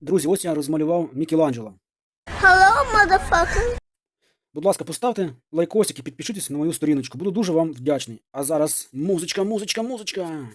Друзі, ось я розмалював Мікеланджело. Hello, motherfucker. Будь ласка, поставте лайкосик і підпишіться на мою сторіночку. Буду дуже вам вдячний. А зараз музичка, музичка, музичка.